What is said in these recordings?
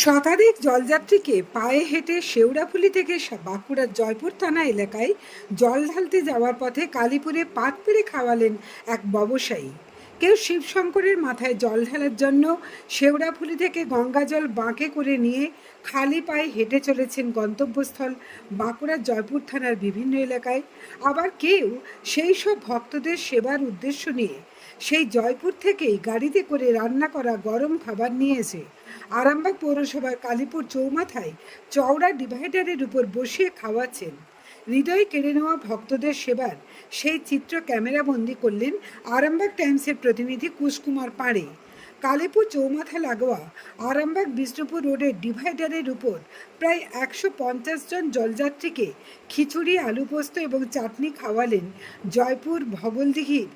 শতাধিক জলযাত্রীকে পায়ে হেঁটে শেওড়াফুলি থেকে বাঁকুড়ার জয়পুর থানা এলাকায় জল ঢালতে যাওয়ার পথে কালীপুরে পাত পেড়ে খাওয়ালেন এক ব্যবসায়ী। কেউ শিবশঙ্করের মাথায় জল ঢালার জন্য শেওড়াফুলি থেকে গঙ্গা জল বাঁকে করে নিয়ে খালি পায়ে হেঁটে চলেছেন গন্তব্যস্থল বাঁকুড়ার জয়পুর থানার বিভিন্ন এলাকায়। আবার কেউ সেই সব ভক্তদের সেবার উদ্দেশ্য নিয়ে সেই জয়পুর থেকেই গাড়িতে করে রান্না করা গরম খাবার নিয়ে এসে আরামবাগ পৌরসভার কালীপুর চৌমাথায় চওড়া ডিভাইডারের উপর বসিয়ে খাওয়াচ্ছেন। হৃদয় কেড়ে নেওয়া ভক্তদের সেবার সেই চিত্র ক্যামেরাবন্দি করলেন আরামবাগ টাইমসের প্রতিনিধি কুশকুমার পাড়ে। কালীপুর চৌমাথা লাগোয়া আরামবাগ বিষ্ণুপুর রোডের ডিভাইডারের উপর প্রায় একশো পঞ্চাশ জন জলযাত্রীকে খিচুড়ি, আলু পোস্ত এবং চাটনি খাওয়ালেন জয়পুর ভবলদিঘির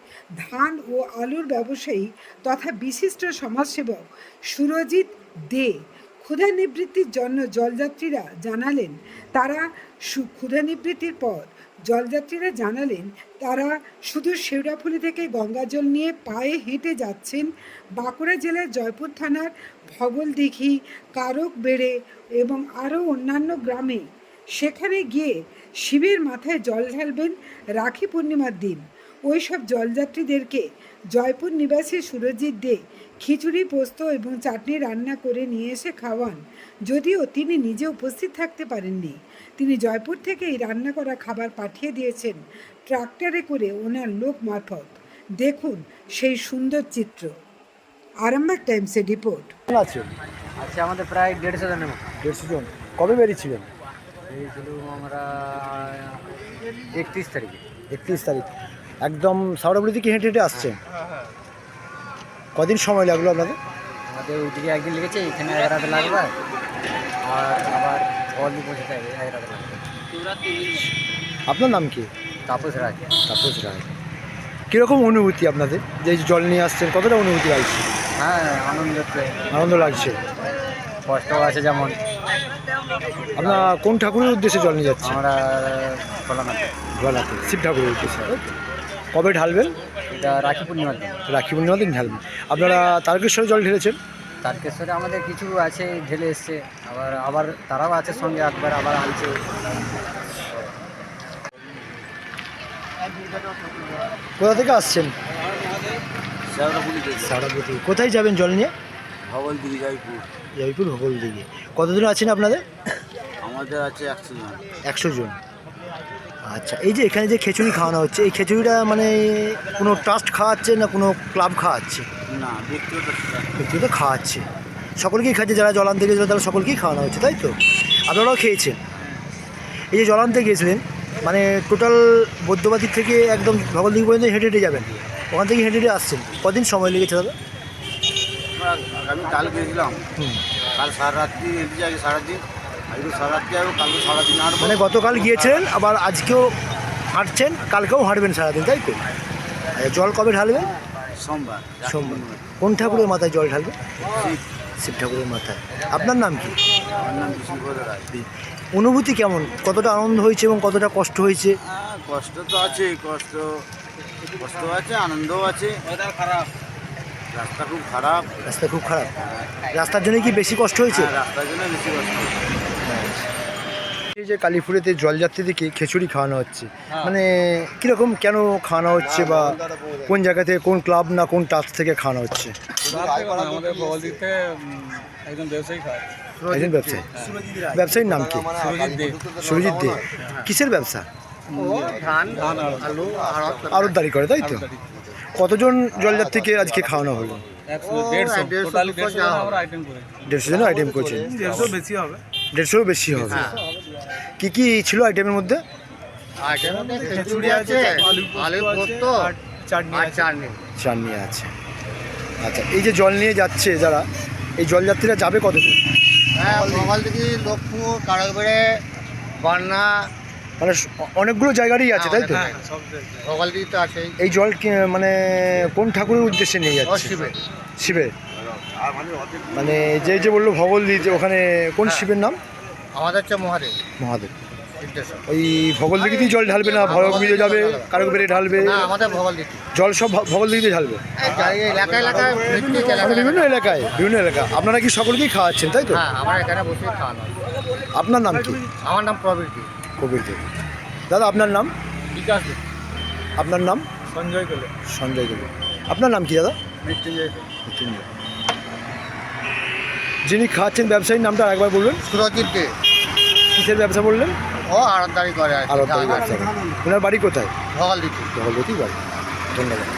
ধান ও আলুর ব্যবসায়ী তথা বিশিষ্ট সমাজসেবক সুরজিৎ দে। ক্ষুধা নিবৃত্তির জন্য জলযাত্রীরা জানালেন, তারা ক্ষুধা নিবৃত্তির পর জলযাত্রীরা জানালেন, তারা শুধু শেওড়াফুলি থেকে গঙ্গা জল নিয়ে পায়ে হেঁটে যাচ্ছেন বাঁকুড়া জেলার জয়পুর থানার ভগলদিঘি কারক বেড়ে এবং আরও অন্যান্য গ্রামে। সেখানে গিয়ে শিবের মাথায় জল ঢালবেন রাখি পূর্ণিমার দিন। ওই সব জলযাত্রীদেরকে জয়পুর নিবাসী সুরজিৎ দে খিচুড়ি পোস্ত এবং চাটনি রান্না করে নিয়ে এসে খাওয়ান। যদিও তিনি নিজে উপস্থিত থাকতে পারেননি। তিনি জয়পুর থেকে এই রান্না করা খাবার পাঠিয়ে দিয়েছেন ট্রাক্টরে করে ওনার লোক মারফত। দেখুন সেই সুন্দর চিত্র। আরামবাগ টাইমসের রিপোর্ট। আছে আছে আমাদের প্রায় দেড়শো জনের মতো। দেড়শো জন। কবে বেরিয়েছিলেন? আমরা একত্রিশ তারিখে। একত্রিশ তারিখ। একদম সাউরাবুড়ি থেকে হেঁটে হেঁটে আসছেন কদিন সময় লাগল আপনাদের? আমাদের ওইদিকে একদিন লেগেছে এখানে এক রাতে লাগবে আর আবার এক রাতে লাগবে। আপনার নাম কি? তাপস রায়। তাপস রায়। কীরকম অনুভূতি আপনাদের? যে জল নিয়ে আসছেন কতটা অনুভূতি লাগছে? হ্যাঁ আনন্দ আনন্দ লাগছে। কষ্ট আছে যেমন। আপনার কোন ঠাকুরের উদ্দেশ্যে জল নিয়ে যাচ্ছেন? আমরা শিব ঠাকুরের উদ্দেশ্যে। কবে ঢালবেন? এটা রাখি পূর্ণিমার দিন। রাখি পূর্ণিমা দিন ঢালবেন। আপনারা তারকেশ্বরে জল ঢেলেছেন? তারকেশ্বরে আমাদের কিছু আছে ঢেলে এসছে। আবার আবার তারাও আছে সঙ্গে একবার আবার আনছে। কোথা থেকে আসছেন? কোথায় যাবেন জল নিয়ে? ভবল দিকে জয়পুর। জয়পুর ভগল দিকে কতদিন আছেন আপনাদের? আমাদের আছে একশো জন। একশো জন। আচ্ছা এই যে এখানে যে খিচুড়ি খাওয়ানো হচ্ছে এই খিচুড়িটা মানে কোনো ট্রাস্ট খাওয়াচ্ছে না কোনো ক্লাব খাওয়াচ্ছে? না ব্যক্তিগত ব্যক্তিগত খাওয়াচ্ছে। সকলকেই খাচ্ছে যারা জলান থেকে তারা সকলকেই খাওয়ানো হচ্ছে তাই তো? আপনারাও খেয়েছেন? এই যে জলান্তে গিয়েছিলেন মানে টোটাল বৈদ্যবাতির থেকে একদম ভগলদিঘি পর্যন্ত হেঁটে হেঁটে যাবেন। ওখান থেকে হেঁটে হেঁটে আসছেন। কদিন সময় লেগেছে দাদা আমি কাল গেছিলাম হুম। কাল সারা রাত্রি সারাদিন আজকে সারা রাত্রি যাব কালকে সারাদিন আর মানে গতকাল গিয়েছিলেন আবার আজকেও হাঁটছেন কালকেও হাঁটবেন সারাদিন তাই তো? জল কবে ঢালবেন? সোমবার সোমবার। কোন ঠাকুরের মাথায় জল ঢালবে শিব। শিব ঠাকুরের মাথায়। আপনার নাম কি? অনুভূতি কেমন? কতটা আনন্দ হয়েছে এবং কতটা কষ্ট হয়েছে? হ্যাঁ কষ্ট তো আছে কষ্ট কষ্ট আছে আনন্দও আছে। খারাপ। রাস্তা খুব খারাপ। রাস্তা খুব খারাপ। রাস্তার জন্য কি বেশি কষ্ট হয়েছে? হ্যাঁ, রাস্তার জন্য বেশি কষ্ট এই যে কালীপুরেতে জলযাত্রীদেরকে খিচুড়ি খাওয়ানো হচ্ছে। মানে কীরকম কেন খাওয়ানো হচ্ছে বা কোন জায়গা থেকে কোন ক্লাব না কোন টাচ থেকে খাওয়ানো হচ্ছে? একজন ব্যবসায়ী একজন ব্যবসায়ী। ব্যবসায়ীর নাম কি? সুরজিৎ দে। কিসের ব্যবসা? ধান আলু। করে তাই তো? কতজন জলযাত্রীকে আজকে খাওয়ানো হলো? দেড়শো টোটালি জন আইটেম করি। দেড়শো করছেন? বেশি হবে। দেড়শোরও বেশি হবে। কি কি ছিল আইটেমের মধ্যে? খিচুড়ি আছে চাটনি আর চাটনি। চাটনি আছে। আচ্ছা এই যে জল নিয়ে যাচ্ছে যারা এই জলযাত্রীরা যাবে কত দূর হ্যাঁ মোবাইল থেকে লক্ষ্মীপুর কারকবেড়ে বান্না মানে অনেকগুলো জায়গারই আছে তাই তো? হ্যাঁ সব ভোগাল দিকে তো আছেই। এই জল মানে কোন ঠাকুরের উদ্দেশ্যে নিয়ে যাচ্ছে? শিবের। শিবের? মানে যে যে বলল ভগলদি যে ওখানে কোন শিবের নাম? আমাদের হচ্ছে মহাদেব। মহাদেব। ওই ভগল দিঘিতেই জল ঢালবে না ভরক মিলে যাবে কারও বেড়ে ঢালবে। আমাদের ভগল জল সব ভগল দিঘিতে ঢালবে? মানে এলাকায় বিভিন্ন এলাকায় বিভিন্ন এলাকা। আপনারা কি সকলকেই খাওয়াচ্ছেন তাই তো? হ্যাঁ আমার এখানে বসে খাওয়ানো আপনার নাম কি? আমার নাম প্রবৃতি কবির দে দাদা আপনার নাম? বিকাশ দে, আপনার নাম? সঞ্জয় কোলে সঞ্জয় দেব। আপনার নাম কি দাদা? মৃত্যুঞ্জয় মৃত্যুঞ্জয়। যিনি খাওয়াচ্ছেন ব্যবসায়ীর নামটা আরেকবার বলবেন। সুরজিৎ দে। কিসের ব্যবসা বললেন? ও আড়তদারি করে। ব্যবসা। ওনার বাড়ি কোথায়? ভগল দিচ্ছি জগলবতী বাড়ি। ধন্যবাদ।